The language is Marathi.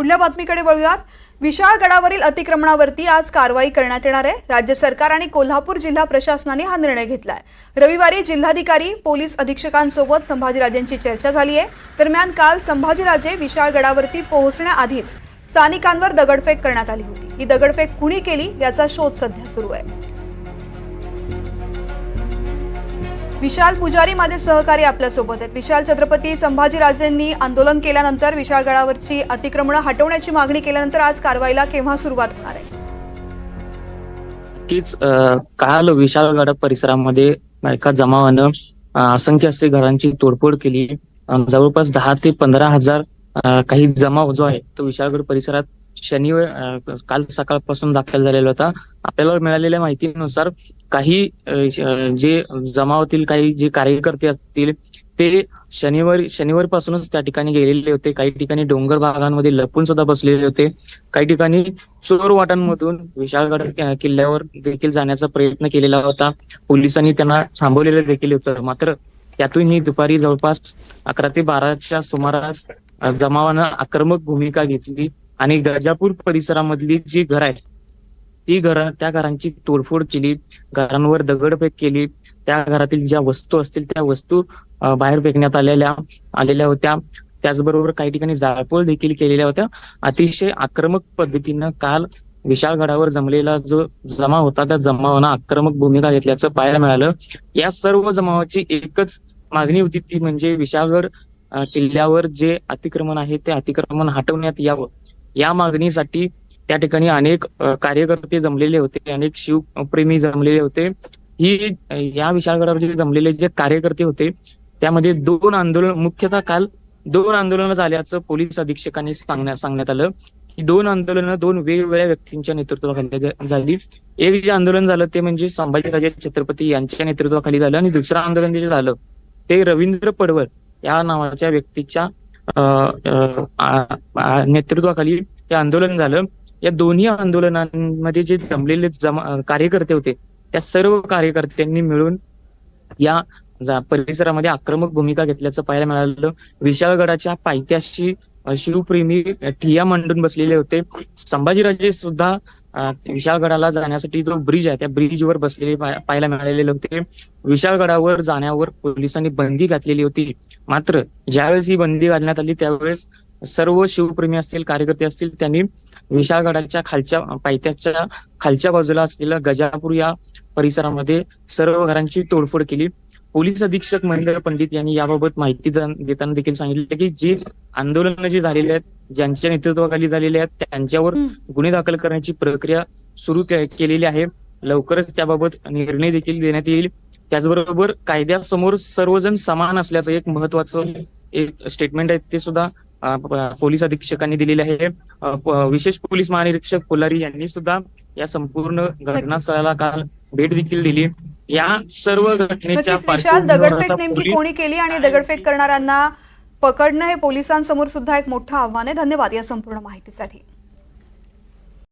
पुढल्या बातमीकडे वळूयात. विशाळगडावरील अतिक्रमणावरती आज कारवाई करण्यात येणार आहे. राज्य सरकार आणि कोल्हापूर जिल्हा प्रशासनाने हा निर्णय घेतलाय. रविवारी जिल्हाधिकारी पोलीस अधीक्षकांसोबत संभाजीराजेंची चर्चा झाली आहे. दरम्यान काल संभाजीराजे विशाळगडावरती पोहोचण्याआधीच स्थानिकांवर दगडफेक करण्यात आली होती. ही दगडफेक कुणी केली याचा शोध सध्या सुरू आहे. विशाल पुजारी माझे सहकारी आपल्यासोबत आहेत. विशाल छत्रपती संभाजीराजेंनी आंदोलन केल्यानंतर विशाळगडावरची अतिक्रमणं हटवण्याची मागणी केल्यानंतर आज कारवाईला केव्हा सुरुवात होणार आहे? नक्कीच काल विशाळगड परिसरामध्ये एका जमावानं असंख्य असे घरांची तोडफोड केली. जवळपास दहा ते पंधरा हजार काही जमाव जो आहे तो विशाळगड परिसरात शनिवार काल सकाळपासून दाखल झालेला होता. आपल्याला मिळालेल्या माहितीनुसार काही जे जमावातील काही जे कार्यकर्ते असतील ते शनिवारी शनिवार पासूनच त्या ठिकाणी गेलेले होते. काही ठिकाणी डोंगर भागांमध्ये लपून सुद्धा बसलेले होते. काही ठिकाणी चोर वाटांमधून विशाळगड किल्ल्यावर देखील जाण्याचा प्रयत्न केलेला होता. पोलिसांनी त्यांना थांबवलेलं देखील होतं. मात्र त्यातूनही दुपारी जवळपास अकरा ते बाराच्या सुमारास जमावानं आक्रमक भूमिका घेतली. आणि गजापूर परिसरामधली जी घर आहेत ती घरं त्या घरांची तोडफोड केली घरांवर दगडफेक केली त्या घरातील ज्या वस्तू असतील त्या वस्तू बाहेर फेकण्यात आलेल्या आलेल्या होत्या. त्याचबरोबर काही ठिकाणी जाळपोळ देखील केलेल्या होत्या. अतिशय आक्रमक पद्धतीनं काल विशाळगडावर जमलेला जो जमा होता त्या जमावानं आक्रमक भूमिका घेतल्याचं पाहायला मिळालं. या सर्व जमावाची एकच मागणी होती ती म्हणजे विशाळगड किल्ल्यावर जे अतिक्रमण आहे ते अतिक्रमण हटवण्यात यावं. या मागणीसाठी त्या ठिकाणी अनेक कार्यकर्ते जमलेले होते अनेक शिवप्रेमी जमलेले होते. ही या विशाळगडावर जमलेले जे कार्यकर्ते होते त्यामध्ये दोन आंदोलन मुख्यतः काल दोन आंदोलनं झाल्याचं पोलीस अधीक्षकांनी सांगण्यात सांगण्यात आलं. की दोन आंदोलनं दोन वेगवेगळ्या व्यक्तींच्या नेतृत्वाखाली झाली. एक जे आंदोलन झालं ते म्हणजे संभाजीराजे छत्रपती यांच्या नेतृत्वाखाली झालं आणि दुसरं आंदोलन जे झालं ते रवींद्र पडवळ या नावाच्या व्यक्तीच्या नेतृत्वाखाली हे आंदोलन झालं. या दोन्ही आंदोलनांमध्ये जे जमलेले जमा कार्यकर्ते होते त्या सर्व कार्यकर्त्यांनी मिळून या परिसरामध्ये आक्रमक भूमिका घेतल्याचं पाहायला मिळालं. विशाळगडाच्या पायथ्याशी शिवप्रेमी ठिया मांडून बसलेले होते. संभाजीराजे सुद्धा विशाळगडाला जाण्यासाठी जो ब्रिज आहे त्या ब्रिजवर बसलेले पाहायला मिळालेले होते. विशाळगडावर जाण्यावर पोलिसांनी बंदी घातलेली होती. मात्र ज्यावेळेस ही बंदी घालण्यात आली त्यावेळेस सर्व शिवप्रेमी असतील कार्यकर्ते असतील त्यांनी विशाळगडाच्या खालच्या पायथ्याच्या खालच्या बाजूला असलेल्या गजापूर या परिसरामध्ये सर्व घरांची तोडफोड केली. पोलीस अधीक्षक महेंद्र पंडित यांनी याबाबत माहिती देताना देखील सांगितले की जी आंदोलन जी झालेली आहेत ज्यांच्या नेतृत्वाखाली झालेली आहेत त्यांच्यावर. गुन्हे दाखल करण्याची प्रक्रिया सुरू केलेली आहे. लवकरच त्याबाबत निर्णय देखील देण्यात येईल. त्याचबरोबर कायद्यासमोर सर्वजण समान असल्याचं एक महत्वाचं एक स्टेटमेंट आहे ते सुद्धा पोलीस अधीक्षकांनी दिलेले आहे. विशेष पोलीस महानिरीक्षक कोलारी यांनी सुद्धा या संपूर्ण घटनास्थळाला काल भेट देखील दिली. या सर्व घटनेच्या दगडफेक नेमकी कोणी केली आणि दगडफेक करणाऱ्यांना पकडणं हे पोलिसांसमोर सुद्धा एक मोठं आव्हान आहे. धन्यवाद या संपूर्ण माहितीसाठी.